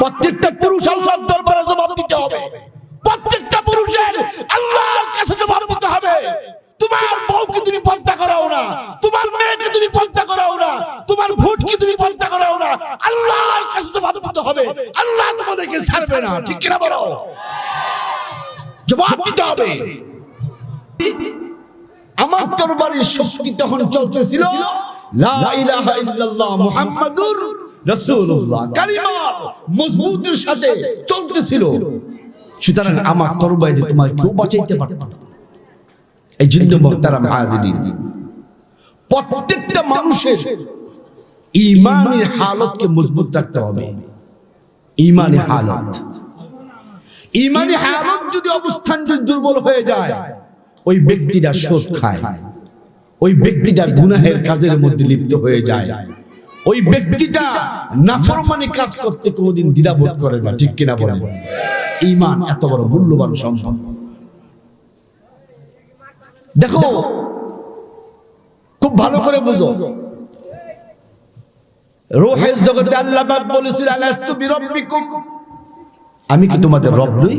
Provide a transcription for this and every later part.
প্রত্যেকটা পুরুষ আল্লাহর দরবারে জবাব দিতে হবে। প্রত্যেকটা পুরুষের আল্লাহর কাছে জবাব দিতে হবে। তোমার বউকে তুমি পর্দা করাও না, তোমার মেয়েকে তুমি পর্দা করাও না, তোমার ভোটকে তুমি পর্দা করাও না। আল্লাহর কাছে জবাব দিতে হবে। আল্লাহ তোমাদেরকে ছাড়বে না, ঠিক কিনা বলো? জবাব দিতে হবে। আমার তরবারির শক্তি তখন চলতেছিল, লা ইলাহা ইল্লাল্লাহ মুহাম্মাদুর কালিমার মজবুতের সাথে চলতেছিল। সুতরাং আমার যে তোমার কেউ বাঁচাইতে পারত এই হাজিরিন প্রত্যেকটা মানুষের ইমানের হালতকে মজবুত রাখতে হবে। ইমানি হালত। ইমানি হালত যদি অবস্থান যদি দুর্বল হয়ে যায় ওই ব্যক্তিটা সুদ খায়। ওই ব্যক্তিটা গুনাহের কাজের মধ্যে লিপ্ত হয়ে যায়। ওই ব্যক্তিটা নাফরমানি কাজ করতে কোনোদিন দ্বিধাবোধ করে না, ঠিক কিনা বলেন? ইমান এত বড় মূল্যবান সম্পদ। দেখো, খুব ভালো করে বুঝো। রোহের জগতে আল্লাহ বলেছিল আমি কি তোমাদের রব নই?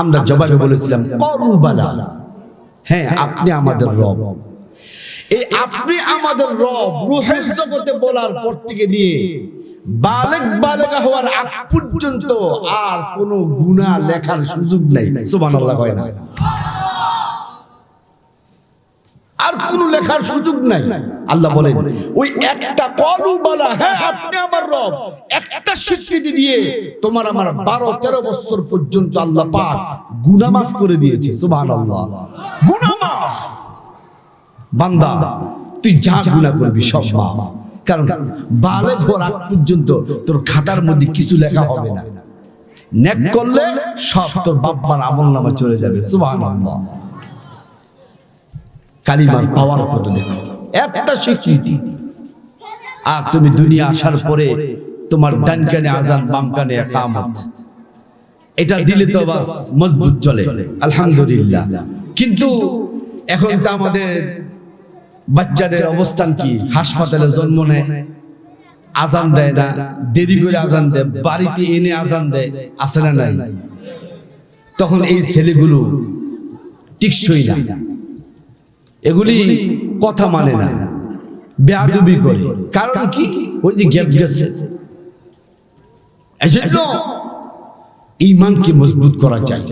আমরা জবাবে বলেছিলাম বালা। হ্যাঁ আপনি আমাদের রব। এই আপনি আমাদের রব, রুহের জগতে বলার পর থেকে নিয়ে বালেক বালেকা হওয়ার আগ পর্যন্ত আর কোনো গুনাহ লেখার সুযোগ নাই। সুবহানাল্লাহ কয় না। আর কোনো লেখার সুযোগ নাই। আল্লাহ বলেন, ওই একটা কলু বলা হ্যাঁ আপনি আমার রব, একটা স্বীকৃতি দিয়ে তোমার আমার বারো তেরো বছর পর্যন্ত আল্লাহ পাক গুনা মাফ করে দিয়েছে। সুবহানাল্লাহ। গুনা মাফ বান্দা তুই যা গুনাহ করবি সব মাফ। কারণ বালেক হওয়ার আগ পর্যন্ত তোর খাতার মধ্যে কিছু লেখা হবে না। নেক করলে সব তোর বাপ্পার আমল নামে চলে যাবে। সুবহানাল্লাহ। কালিমার পাওয়ার কত দেখো? একটা স্বীকৃতি। আর তুমি দুনিয়া আসার পরে তোমার ডান কানে আজান বাম কানে একামত। এটা দিলে তো বাস মজবুত চলে। আলহামদুলিল্লাহ। কিন্তু এখন তো আমাদের বাচ্চাদের অবস্থান কি? হাসপাতালে জন্ম নেয়? আজান দেয় না? দেরি করে আজান দেয়? বাড়িতে এনে আজান দেয়? আসে না নাই? তখন এই ছেলেগুলো টিকসই না। এগুলি কথা মানে না। বেয়াদুবি করে। কারণ কি? ওই যে গ্যাপ গেছে। এজন্য ইমানকে মজবুত করা চাই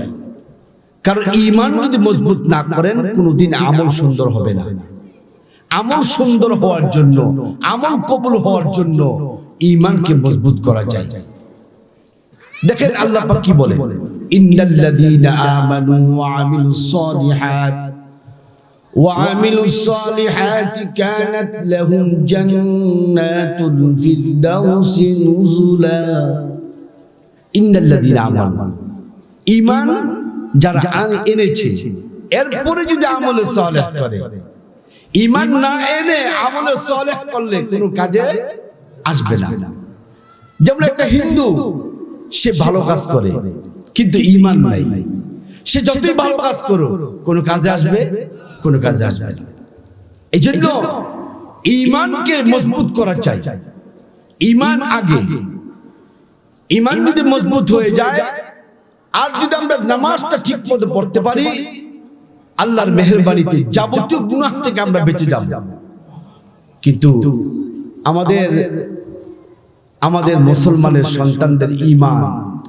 কারণ ইমান যদি মজবুত না করেন, কোনোদিন আমল সুন্দর হবে না। আমল সুন্দর হওয়ার জন্য আমল কবুল হওয়ার জন্য ইমানকে মজবুত করা যায়। দেখেন আল্লাহ কি বলে ইন্নাল্লাযীনা আমানু ওয়া আমিলুস সালিহাত ওয়া আমিলুস সালিহাতি কানাত লাহুম জান্নাতুল ফিরদাউসি নুজুলা। ইন্নাল্লাযীনা আমানু। ঈমান যারা এনেছে এরপরে যদি আমলে ইমান না এনে আমলে সালেহ করলে কোনো কাজে আসবে না। যেমন একটা হিন্দু সে ভালো কাজ করে কিন্তু ইমান নাই। সে যতই ভালো কাজ করো কোনো কাজে আসবে কোনো কাজে আসবে না। এই জন্য ইমানকে মজবুত করা চাই। ইমান আগে। ইমান যদি মজবুত হয়ে যায় আর যদি আমরা নামাজটা ঠিক মতো পড়তে পারি আল্লাহর মেহরবানিতে যাবতীয় গুনাহ থেকে আমরা বেঁচে যাব। কিন্তু আমাদের আমাদের মুসলমানের সন্তানদের ইমান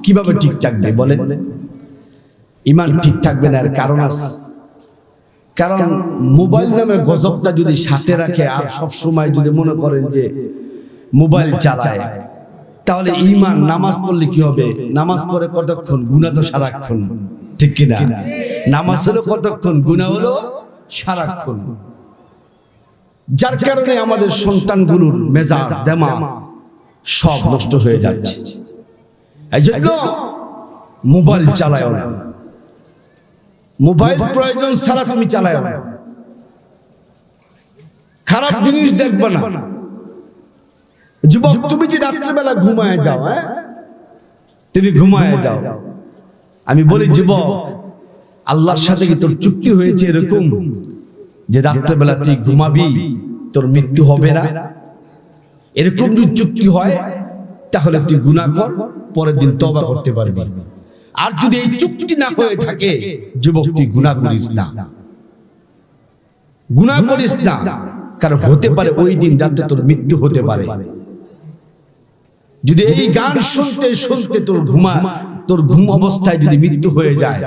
কীভাবে ঠিক থাকবে বলেন? ইমান ঠিক থাকবে না এর কারণ আছে। কারণ মোবাইল নামের গজবটা যদি সাথে রাখে আর সব সময় যদি মনে করেন যে মোবাইল চালায় তাহলে ইমান নামাজ পড়লে কি হবে? নামাজ পড়ে কতক্ষণ? গুণা তো সারাক্ষণ। ঠিক কিনা? নামাজ হলো কতক্ষণ? গুণা হলো সারাক্ষণ। যার কারণে আমাদের সন্তানগুলোর মেজাজ দেমা সব নষ্ট হয়ে যাচ্ছে। এই জন্য মোবাইল চালায় না। মোবাইল প্রয়োজন ছাড়া তুমি চালায় না। খারাপ জিনিস দেখবে না। যুবক, তুমি যে রাত্রেবেলা ঘুমায় যাও হ্যাঁ? তুমি ঘুমায় যাও। আমি বলি, যুবক আল্লাহর সাথে কি তোর চুক্তি হয়েছে এরকম? যে রাত্রেবেলা তুই ঘুমাবি তোর মৃত্যু হবে না। এরকম যদি চুক্তি হয় তাহলে তুই গুনাহ কর পরের দিন তবা করতে পারবি। আর যদি এই চুক্তি না হয়ে থাকে যুবক তুই গুনাহ করিস না। গুনাহ করিস না। কারণ হতে পারে ওই দিন রাতে তোর মৃত্যু হতে পারে। যদি এই গান শুনতে শুনতে তোর ঘুমা তোর ঘুম অবস্থায় যদি মৃত্যু হয়ে যায়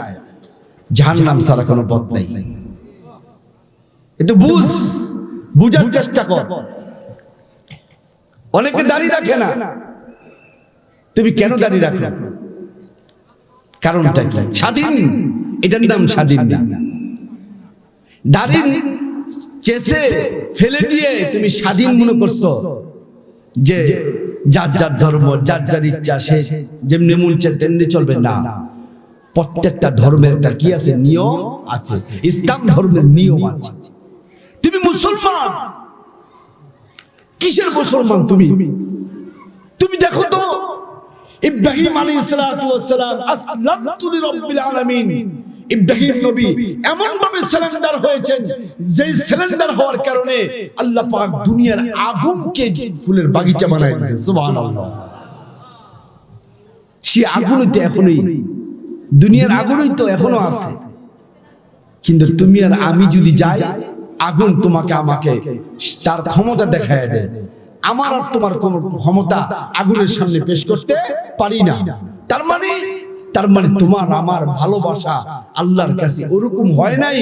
জাহান্নাম ছাড়া কোনো পথ নেই। একটু বুঝ বুঝার চেষ্টা কর। অনেকে দাঁড়িয়ে রাখে না। তুমি কেন দাঁড়িয়ে রাখো? কারণটা কি? স্বাধীন। এটার নাম স্বাধীন না। চেষে ফেলে দিয়ে তুমি স্বাধীন মনে করছ। যে যার যার ধর্ম যার যার ইচ্ছা সে যেমনি মন চায় তেমনি চলবে না। প্রত্যেকটা ধর্মের একটা কি আছে? নিয়ম আছে। ইসলাম ধর্মের নিয়ম আছে। তুমি মুসলমান? কিসের মুসলমান তুমি? তুমি দেখো তো, ইব্রাহিম আলাইহিস সালাতু ওয়াস সালাম আসলামতু লিরাব্বিল আলামিন। ইব্রাহিম নবী এমন ভাবে সিলিন্ডার হয়েছেন যে সিলিন্ডার হওয়ার কারণে আল্লাহ পাক দুনিয়ার আগুনকে ফুলের বাগিচা বানায় দিয়েছে সুবহানাল্লাহ। সে আগুনই তো এখনই দুনিয়ার আগুনই তো এখনও আছে। কিন্তু তুমি আর আমি যদি যাই আগুন তোমাকে আমাকে তার ক্ষমতা দেখায় দেয়। আমার আর তোমার কোন ক্ষমতা আগুনের সামনে পেশ করতে পারি না। তার মানে তার মানে তোমার আমার ভালোবাসা আল্লাহর কাছে ওরকম হয় নাই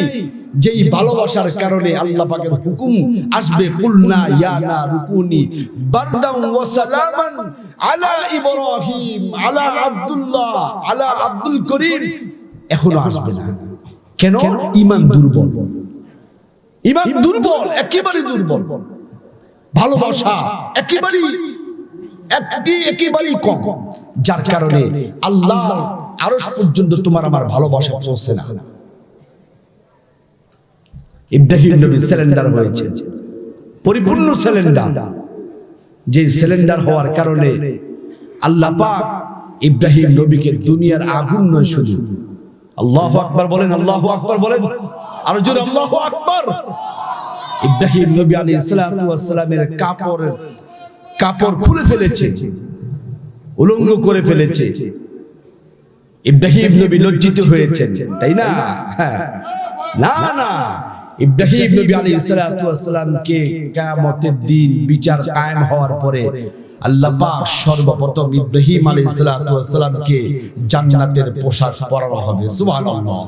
যেই ভালোবাসার কারণে আল্লাহ পাকের হুকুম আসবে। কুলনা ইয়া না রুকুনি। বারদাম ওয়া সালামান আলা ইব্রাহিম আলা আব্দুল্লাহ আলা আব্দুল করিম। এখনও আসবে না। কেন? ইমান দুর্বল। ইমান দুর্বল একেবারে দুর্বল। ভালোবাসা একেবারেই একটি একেবারেই কম। যার কারণে আল্লাহ আরস পর্যন্ত তোমার আমার ভালোবাসা পৌঁছে না। ইব্রাহিম নবী সিলিন্ডার হয়েছে। পরিপূর্ণ সিলিন্ডার যে সিলিন্ডার হওয়ার কারণে আল্লাহ পাক ইব্রাহিম নবীকে দুনিয়ার আগুন নয় শুধু। আল্লাহ আকবার বলেন আল্লাহ আকবার বলেন। আর জোরে আল্লাহ আকবার। ইব্রাহিম নবী আলী সালামের কাপড় কাপড় খুলে ফেলেছে। উলঙ্গ করে ফেলেছে। ইব্রাহিম নবী লজ্জিত হয়েছেন তাই না? হ্যাঁ। না না। ইব্রাহিম নবী আলী সালামকে কিয়ামতের দিন বিচার কায়েম হওয়ার পরে আল্লাহ পাক সর্বপ্রথম ইব্রাহিম আলী সালামকে জান্নাতের পোশাক পরানো হবে। সুবহানাল্লাহ।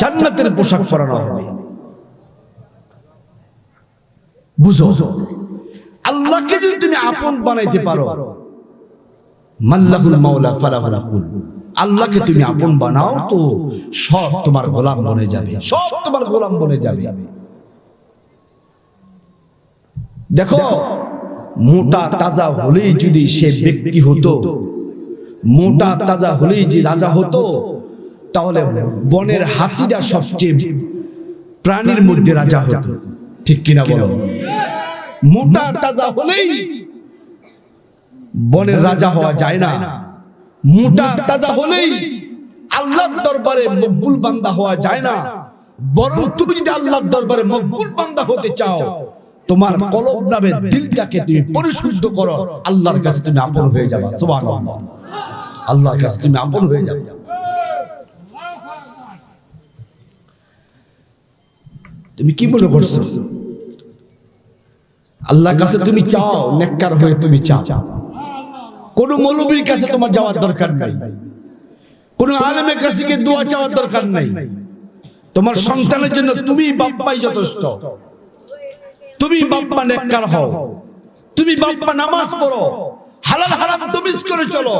জান্নাতের পোশাক পরানো হবে। বুঝো। আল্লাহকে যদি তুমি আপন বানাইতে পারো মাল্লাহুল মাওলা ফালাহুল কুল। আল্লাহকে তুমি আপন বানাও তো সব তোমার গোলাম বনে যাবে। সব তোমার গোলাম বনে যাবে। দেখো মোটা তাজা হলেই যদি সে ব্যক্তি হতো মোটা তাজা হলেই যে রাজা হতো তাহলে বনের হাতিরা সবচেয়ে প্রাণীর মধ্যে রাজা হতো। ঠিক কিনা বলো? মোটা তাজা হলেই বনের রাজা হওয়া যায় না। মোটা তাজা হলেই আল্লাহর দরবারে মকবুল বান্দা হওয়া যায় না। বরং তুমি যদি আল্লাহর দরবারে মকবুল বান্দা হতে চাও তোমার কলব নামে দিলটাকে তুমি পরিশুদ্ধ করো। আল্লাহর কাছে তুমি আপন হয়ে যাবা। সুবহানাল্লাহ। আল্লাহর কাছে তুমি আপন হয়ে যাবে। তুমি কি মনে করছ? আল্লাহর কাছে তুমি চাও নেককার হয়ে তুমি চাও। কোন মৌলবীর কাছে তোমার যাওয়ার দরকার নাই। কোন আলেমের কাছে গিয়ে দোয়া চাওয়ার দরকার নাই। তোমার সন্তানের জন্য তুমি বাপ্পাই যথেষ্ট। তুমি বাপ্পা নেককার হও। তুমি বাপ্পা নামাজ পড়ো। হালাল হারাম তমিজ করে চলো।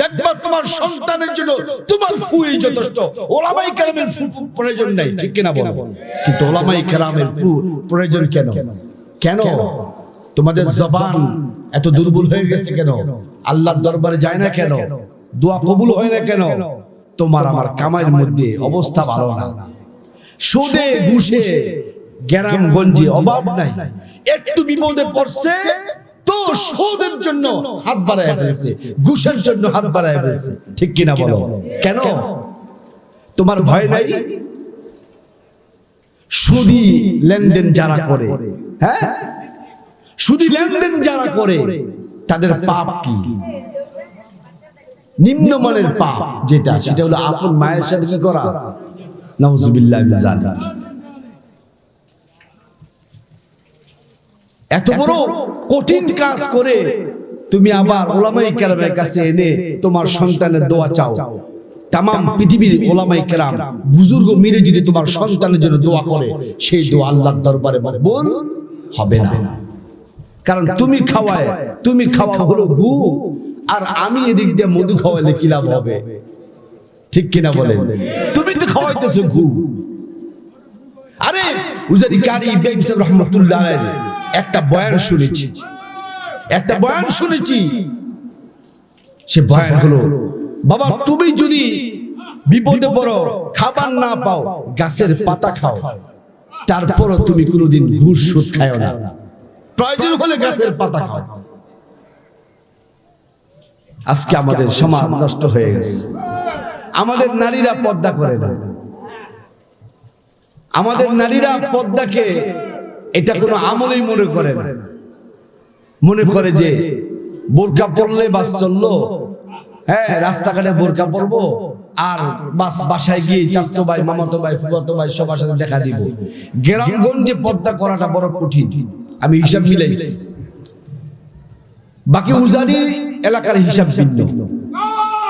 দেখবা তোমার সন্তানের জন্য তোমার ফুই যথেষ্ট। ওলামাই কেরামের ফু প্রয়োজন নাই, ঠিক কিনা বলো? কিন্তু ওলামাই কেরামের ফু প্রয়োজন কেন? কেন? তোমাদের জবান এত দুর্বল হয়ে গেছে কেন? আল্লাহর দরবারে যায় না কেন? দোয়া কবুল হয় না কেন? তোমার আমার কামাইয়ের মধ্যে অবস্থা ভালো না। সুদে ঘুষে গ্রাম গঞ্জে অভাব নাই। একটু বিপদে পড়ছে তো সুদের জন্য হাত বাড়ায় ফেলেছে। ঘুষের জন্য হাত বাড়ায় ফেলেছে। ঠিক কিনা বলো? কেন? তোমার ভয় নাই? সুদি লেনদেন যারা করে। হ্যাঁ? শুধু লেনদেন যারা করে তাদের পাপ কি? নিম্নমানের পাপ যেটা সেটা হলো আপন মায়ের সাথে কি করা? নাউজুবিল্লাহ এত বড় কঠিন কাজ করে তুমি আবার ওলামাই কেরামের কাছে এনে তোমার সন্তানের দোয়া চাও। তাম পৃথিবীর ওলামাই কেরাম বুজুর্গ মিলে যদি তোমার সন্তানের জন্য দোয়া করে সেই দোয়া আল্লাহর দরবারে মকবুল হবে না। কারণ তুমি খাওয়ায় তুমি খাওয়া হলো গু আর আমি এদিক দিয়ে মধু খাওয়াইলে কি লাভ হবে? ঠিক কিনা বলেন? তুমি তো খাওয়াইতেছো গু। আরে উজারি কারি ইব্রাহিম সাহেব রহমতুল্লাহ একটা বয়ান শুনেছি। একটা বয়ান শুনেছি। সে বয়ান হলো বাবা তুমি যদি বিপদে পড়ো খাবার না পাও গাছের পাতা খাও। তারপরও তুমি কোনোদিন ঘুষ সুদ খায় না। প্রয়োজন হলে গাছের পাতা খাও। আজকে আমাদের সমাজ নষ্ট হয়ে গেছে। আমাদের নারীরা পর্দা করে না। আমাদের নারীরা পর্দাকে এটা কোনো আমলেই মনে করে না। মনে করে যে বোরকা পড়লে বাস চলল। হ্যাঁ রাস্তাঘাটে বোরকা পরবো আর বাস বাসায় গিয়ে চাস্তো ভাই মামাতো ভাই ফুয়াতো ভাই সবার সাথে দেখা দিব। গ্রামগঞ্জে পর্দা করাটা বড় কঠিন। আমি হিসাব মিলাইছি বাকি উজানি এলাকার হিসাব ভিন্ন।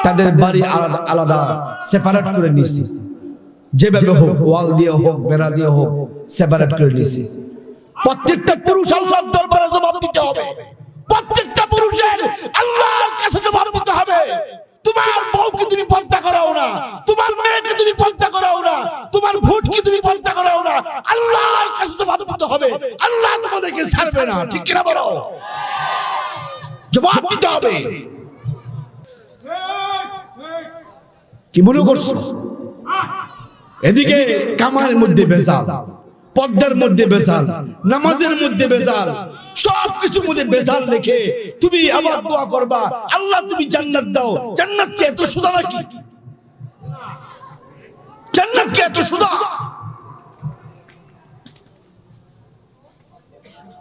তাদের বাড়ি আলাদা আলাদা সেপারেট করে নিয়েছি। যেভাবে হোক ওয়াল দিয়ে হোক বেড়া দিয়ে হোক সেপারেট করে নিয়েছি। প্রত্যেকটা পুরুষ আল্লাহর দরবারে জবাব দিতে হবে। প্রত্যেকটা পুরুষের আল্লাহর কাছে জবাব দিতে হবে। তোমার বউকে তুমি পর্দা করাও না, তোমার মেয়েকে তুমি পর্দা করাও না, তোমার ভোটকে তুমি পর্দা করাও না। আল্লাহর কাছে জবাব দিতে হবে, আল্লাহ তোমাদেরকে ছাড়বে না, ঠিক কিনা বলো? জবাব দিতে হবে। কি মনে করছ? এদিকে কামারের মধ্যে বেজাল পর্দার মধ্যে বেজাল নামাজের মধ্যে বেজাল সব কিছু মধ্যে বেজাল রেখে তুমি আবার দোয়া করবা। আল্লাহ তুমি জান্নাত দাও। জান্নাত কি এত সুদা নাকি? জান্নাত কি এত সুদা?